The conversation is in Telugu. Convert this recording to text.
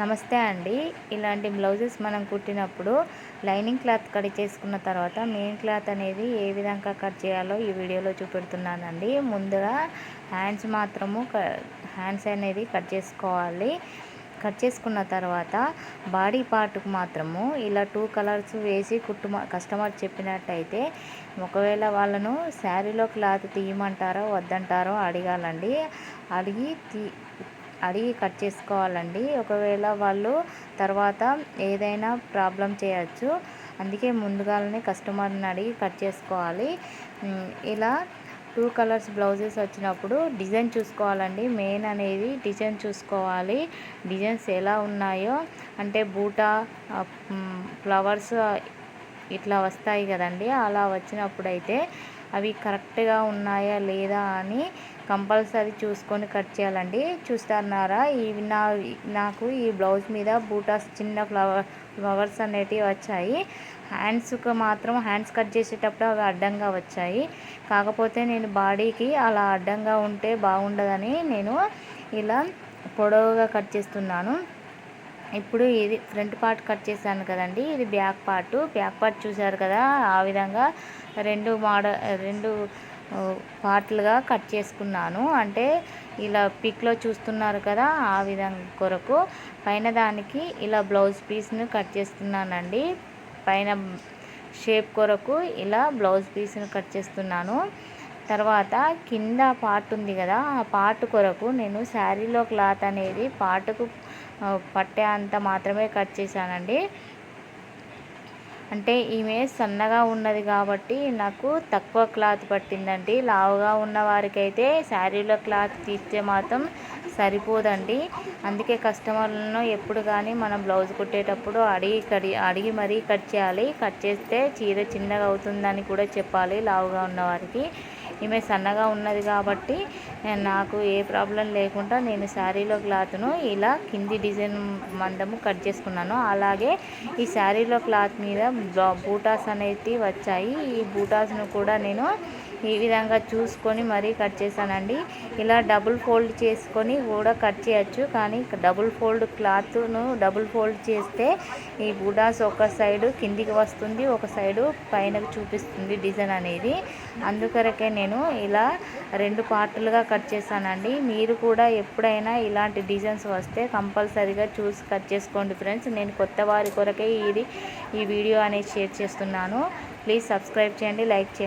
నమస్తే అండి. ఇలాంటి బ్లౌజెస్ మనం కుట్టినప్పుడు లైనింగ్ క్లాత్ కట్ చేసుకున్న తర్వాత మెయిన్ క్లాత్ అనేది ఏ విధంగా కట్ చేయాలో ఈ వీడియోలో చూపెడుతున్నానండి. ముందుగా హ్యాండ్స్ మాత్రము హ్యాండ్స్ అనేది కట్ చేసుకోవాలి. కట్ చేసుకున్న తర్వాత బాడీ పార్ట్కు మాత్రము ఇలా టూ కలర్స్ వేసి కుట్టు కస్టమర్ చెప్పినట్టయితే ఒకవేళ వాళ్ళను శారీలో క్లాత్ తీయమంటారో వద్దంటారో అడగాలండి. అడిగి తీ అడిగి కట్ చేసుకోవాలండి. ఒకవేళ వాళ్ళు తర్వాత ఏదైనా ప్రాబ్లం చేయొచ్చు. అందుకే ముందుగానే కస్టమర్ని అడిగి కట్ చేసుకోవాలి. ఇలా టూ కలర్స్ బ్లౌజెస్ వచ్చినప్పుడు డిజైన్ చూసుకోవాలండి. మెయిన్ అనేది డిజైన్ చూసుకోవాలి. డిజైన్స్ ఎలా ఉన్నాయో అంటే బూటా ఫ్లవర్స్ ఇట్లా వస్తాయి కదండి. అలా వచ్చినప్పుడైతే అవి కరెక్ట్గా ఉన్నాయా లేదా అని కంపల్సరీ చూసుకొని కట్ చేయాలండి. చూస్తున్నారా? ఈ నా నాకు ఈ బ్లౌజ్ మీద బూటాస్ చిన్న ఫ్లవర్ ఫ్లవర్స్ అనేటివి వచ్చాయి. హ్యాండ్స్కి మాత్రం హ్యాండ్స్ కట్ చేసేటప్పుడు అవి అడ్డంగా వచ్చాయి. కాకపోతే నేను బాడీకి అలా అడ్డంగా ఉంటే బాగుండదని నేను ఇలా పొడవుగా కట్ చేస్తున్నాను. ఇప్పుడు ఇది ఫ్రంట్ పార్ట్ కట్ చేశాను కదండి ఇది బ్యాక్ పార్ట్. బ్యాక్ పార్ట్ చూసారు కదా ఆ విధంగా రెండు మోడల్ రెండు పార్ట్లుగా కట్ చేసుకున్నాను. అంటే ఇలా పిక్లో చూస్తున్నారు కదా ఆ విధంగా కొరకు. పైన దానికి ఇలా బ్లౌజ్ పీస్ను కట్ చేస్తున్నానండి. పైన షేప్ కొరకు ఇలా బ్లౌజ్ పీస్ను కట్ చేస్తున్నాను. తర్వాత కింద పార్ట్ ఉంది కదా ఆ పార్ట్ కొరకు నేను శారీలో క్లాత్ అనేది పార్ట్కు పట్టే అంత మాత్రమే కట్ చేశానండి. అంటే ఈమె సన్నగా ఉన్నది కాబట్టి నాకు తక్కువ క్లాత్ పట్టిందండి. లావుగా ఉన్న వారికైతే శారీలో క్లాత్ తీస్తే మాత్రం సరిపోదండి. అందుకే కస్టమర్లను ఎప్పుడు కానీ మనం బ్లౌజ్ కుట్టేటప్పుడు అడిగి కడి అడిగి మరీ కట్ చేయాలి. కట్ చేస్తే చీర చిన్నగా అవుతుందని కూడా చెప్పాలి లావుగా ఉన్నవారికి ఈమె సన్నగా ఉన్నది కాబట్టి నాకు ఏ ప్రాబ్లం లేకుండా నేను శారీలో క్లాత్ను ఇలా కింది డిజైన్ మందము కట్ చేసుకున్నాను. అలాగే ఈ శారీలో క్లాత్ మీద బూటాస్ అనేవి వచ్చాయి. ఈ బూటాస్ను కూడా నేను ఈ విధంగా చూసుకొని మరీ కట్ చేశానండి. ఇలా డబుల్ ఫోల్డ్ చేసుకొని కూడా కట్ చేయొచ్చు. కానీ డబుల్ ఫోల్డ్ క్లాత్ను డబుల్ ఫోల్డ్ చేస్తే ఈ బుడాస్ ఒక సైడు కిందికి వస్తుంది ఒక సైడు పైనకు చూపిస్తుంది డిజైన్ అనేది. అందుకొరకే నేను ఇలా రెండు పార్టులుగా కట్ చేశానండి. మీరు కూడా ఎప్పుడైనా ఇలాంటి డిజైన్స్ వస్తే కంపల్సరీగా చూసి కట్ చేసుకోండి ఫ్రెండ్స్. నేను కొత్త వారి కొరకే ఇది ఈ వీడియో అనేది షేర్ చేస్తున్నాను. ప్లీజ్ సబ్స్క్రైబ్ చేయండి లైక్ చేయండి.